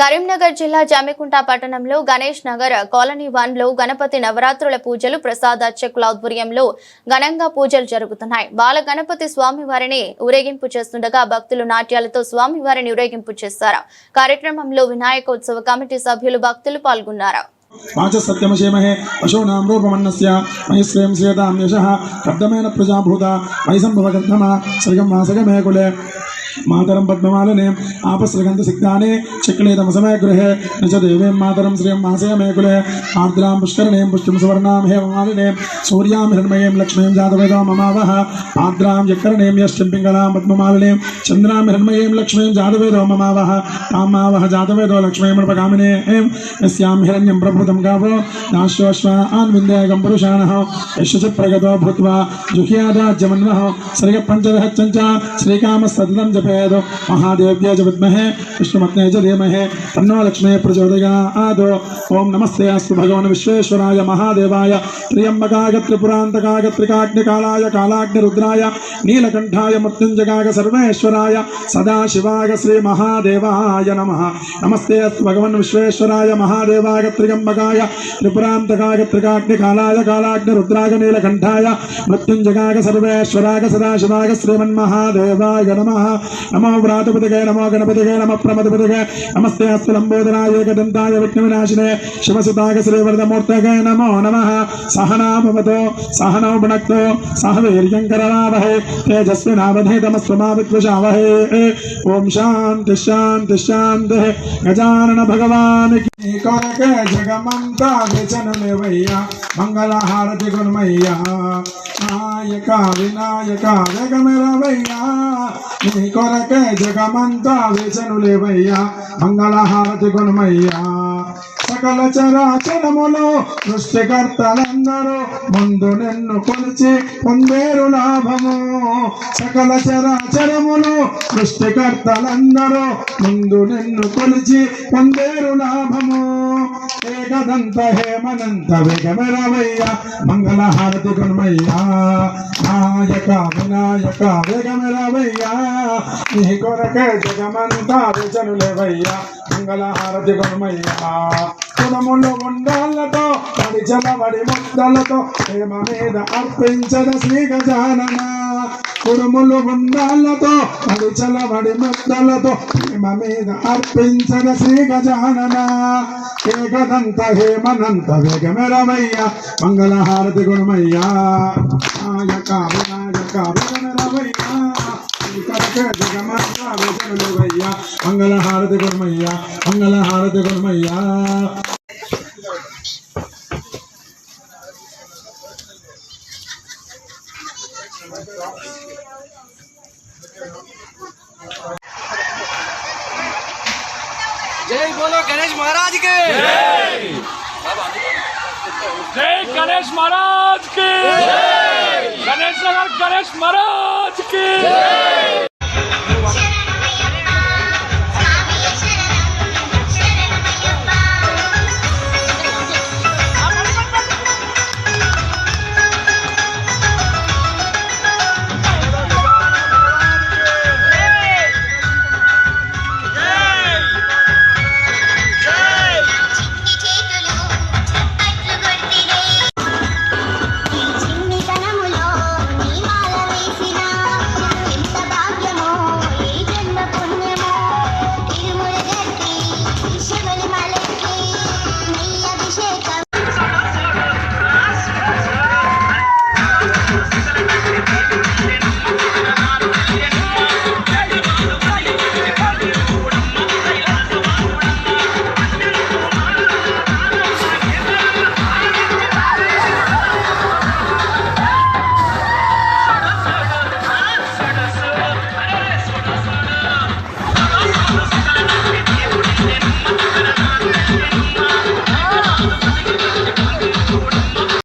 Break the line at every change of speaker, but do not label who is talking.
కరీంనగర్ జిల్లా జామికుంట పట్టణంలో గణేష్ నగర్ కాలనీ వన్లో గణపతి నవరాత్రుల పూజలు ప్రసాద్ అర్చకుల ఆధ్వర్యంలో ఘనంగా పూజలు జరుగుతున్నాయి. బాల గణపతి స్వామివారిని ఊరేగింపు చేస్తుండగా భక్తులు నాట్యాలతో స్వామివారిని ఊరేగింపు చేశారు. కార్యక్రమంలో వినాయకోత్సవ కమిటీ సభ్యులు భక్తులు పాల్గొన్నారు.
వాచ పశూనాం రూపమన్నస్య మయి శ్రేయం శ్రేయతాం యశః ప్రజాభూత మయి సంభవ కర్దమ సృగం వాసగమే కులే. मातर पद्मल आपस्रगंध पद्ममालिने आपसृगन्धसिद्धाने तमस तमसमे गृह न च देवीं मातरं श्रियं मासयमे कुले आर्द्रां पुष्करणीं पुष्टिं सुवर्णां हेममालिने, सूर्यां हिरण्मयीं लक्ष्मीं जातवेदो ममावः, आर्द्रां यकरणीं यश्चिं पिङ्गलां पद्ममालिनीं, चन्द्रां हिरण्मयीं लक्ष्मीं जातवेदो ममावः तां मावः जातवेदो लक्ष्मीं नृपकामिने यस्यां हिरण्यं प्रभृतं गावो नाश्वश्वान् विन्देयकं पुरुषाणः यश्च प्रगतो भूत्वा जुह्यादाज्यमन्वः श्रीकाम श्रीकामस्तदनं जपे। प्रचोदयाद महादेव्या च विद्महे विष्णुमग्ने च धीमहे तन्नो लक्ष्मे नमस्ते अस्त भगवान विश्वेश्वराय महादेवाय त्रियंबकागत्रिपुरांतकागत्रिकाग्निकालाय कालाग्निरुद्राय नीलकंठा मृत्युंजगाग सर्वेश्वराय सदाशिवाय श्रीमहादेवाय नमः नमस्ते अस्त भगवान विश्वेश्वराय महादेवाय त्र्यम्बकाय त्रिपुरान्तकागत्रिकाग्निकालाय कालाग्निरुद्राय नीलकण्ठाय मृत्युंजगाग सर्वेश्वराय सदाशिवाय श्रीमन्महादेवाय नमः నమో వ్రాతపతిగా నమో గణపతిగా నమ ప్రమదపతికే నమస్తే అస్తు లంబోదరాయ ఏకదంతాయ విఘ్నవినాశినే శివసుతాగ శ్రీవరదమూర్తగా నమో నమ. సహనా సహనో సహనౌ భునక్తో సహ వీర్యంకరవహే కరవావహే తేజస్వినావధేతమస్వ మా ఓం శాంతి శాంతి శాంతి. గజానన భగవాన్ నీ కొరకే జగమంతా విచనులేవయ్యా మంగళహారతి గుణమయ్యా నాయక వినాయక జగమెరవయ్యా. నీ కొరకే జగమంతా విచనులేవయ్యా మంగళహారతి గుణమయ్యా సకల చరాచరములు సృష్టికర్తలందరూ ముందు నిన్ను కొలిచి పొందేరు లాభము. సకల చరాచరములు సృష్టికర్తలందరూ ముందు నిన్ను కొలిచి పొందేరు లాభము. వేదనంత హేమనంత వేగమెరవయ్య మంగళహారతి గుణమయ్యా నాయక వినాయక వేగమెరవయ్యా. నీ కొరక జగమంతా విజనులేవయ్యా మంగళహారతి గుణమయ్యా గుణములు ఉండాలతో పడిచల వడి ముద్దలతో ప్రేమ మీద అర్పించద శ్రీ గజానన కుడుములు ఉండాలతో పడిచల వడి ముద్దలతో ప్రేమ మీద అర్పించద శ్రీ గజానన ఏకదంత హేమనంత వేగమెరమయ్య మంగళహారతి గుణమయ్యా. నాయక వినాయక వేగమెరవయ్యా జగమంతా వేగమెరవయ్యా మంగళహారతి గుణమయ్యా Thank you.
जय बोलो गणेश महाराज के।
जय गणेश महाराज के। गणेश नगर गणेश महाराज की।